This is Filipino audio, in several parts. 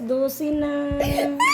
12 na.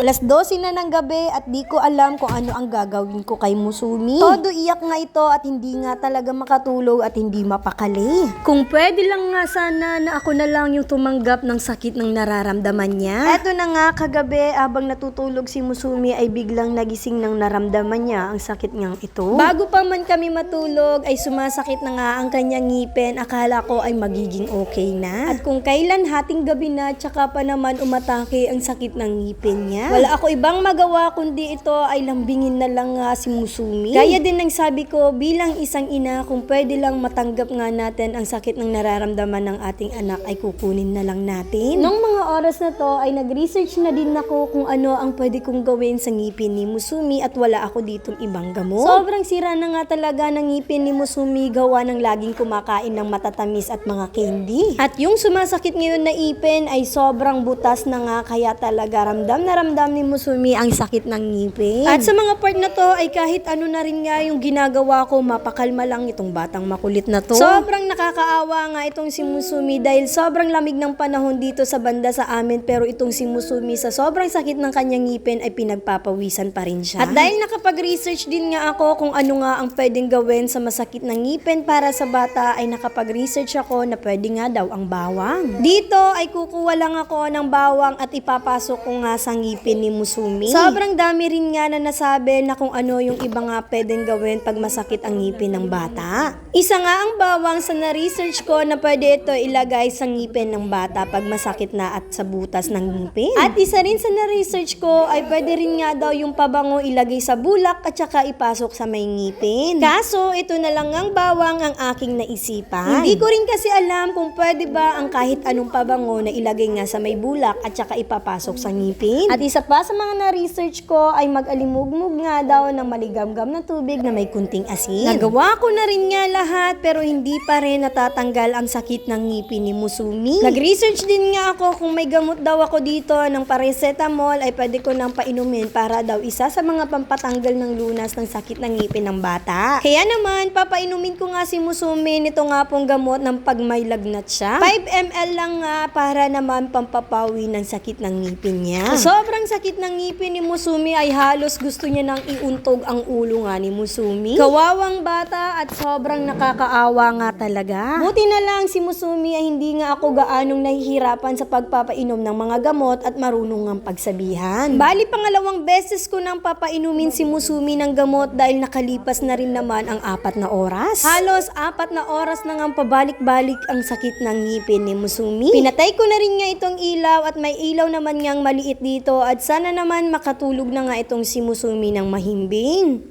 Alas 12 na ng gabi at di ko alam kung ano ang gagawin ko kay Musumi. Todo iyak nga ito at hindi nga talaga makatulog at hindi mapakali. Kung pwede lang nga sana na ako na lang yung tumanggap ng sakit ng nararamdaman niya. Eto na nga kagabi abang natutulog si Musumi ay biglang nagising ng naramdaman niya ang sakit niyang ito. Bago pa man kami matulog ay sumasakit na nga ang kanyang ngipin. Akala ko ay magiging okay na. At kung kailan hating gabi na tsaka pa naman umatake ang sakit ng ngipin niya. Wala ako ibang magawa kundi ito ay lambingin na lang nga si Musumi. Kaya din nang sabi ko bilang isang ina kung pwede lang matanggap nga natin ang sakit ng nararamdaman ng ating anak ay kukunin na lang natin. Nung mga oras na to ay nag-research na din ako kung ano ang pwede kong gawin sa ngipin ni Musumi at wala ako ditong ibang gamot. Sobrang sira na nga talaga ng ngipin ni Musumi gawa ng laging kumakain ng matatamis at mga candy. At yung sumasakit ngayon na ipin ay sobrang butas na nga kaya talaga ramdam na ramdam ni Musumi ang sakit ng ngipin. At sa mga part na to ay kahit ano na rin nga yung ginagawa ko mapakalma lang itong batang makulit na to. Sobrang nakakaawa nga itong si Musumi dahil sobrang lamig ng panahon dito sa banda sa amin pero itong si Musumi sa sobrang sakit ng kanyang ngipin ay pinagpapawisan pa rin siya. At dahil nakapag-research din nga ako kung ano nga ang pwedeng gawin sa masakit ng ngipin para sa bata ay nakapag-research ako na pwede nga daw ang bawang. Dito ay kukuha lang ako ng bawang at ipapasok ko nga sa ngipin ni Musumi. Sobrang dami rin nga na nasabi na kung ano yung iba nga pwedeng gawin pag masakit ang ngipin ng bata. Isa nga ang bawang sa na-research ko na pwede ito ilagay sa ngipin ng bata pag masakit na at sa butas ng ngipin. At isa rin sa na-research ko ay pwede rin nga daw yung pabango ilagay sa bulak at saka ipasok sa may ngipin. Kaso ito na lang ang bawang ang aking naisipan. Hindi ko rin kasi alam kung pwede ba ang kahit anong pabango na ilagay nga sa may bulak at saka ipapasok sa ngipin. At isa pa sa mga na-research ko ay mag-alimugmug nga daw ng maligamgam na tubig na may kunting asin. Nagawa ko na rin nga lahat pero hindi pa rin natatanggal ang sakit ng ngipin ni Musumi. Nag-research din nga ako kung may gamot daw ako dito ng paracetamol ay pwede ko nang painumin para daw isa sa mga pampatanggal ng lunas ng sakit ng ngipin ng bata. Kaya naman, papainumin ko nga si Musumi nito nga pong gamot ng pag may lagnat siya. 5 ml lang nga para naman pampapawi ng sakit ng ngipin niya. Sa sobrang sakit ng ngipin ni Musumi ay halos gusto niya nang iuntog ang ulo nga ni Musumi. Kawawang bata at sobrang nakakaawa nga talaga. Buti na lang si Musumi ay hindi nga ako gaanong nahihirapan sa pagpapainom ng mga gamot at marunong ang pagsabihan. Bali pangalawang beses ko nang papainumin si Musumi ng gamot dahil nakalipas na rin naman ang apat na oras. Halos apat na oras na nga pabalik-balik ang sakit ng ngipin ni Musumi. Pinatay ko na rin nga itong ilaw at may ilaw naman ngang maliit dito at sana naman makatulog na nga itong si Musumi ng mahimbing.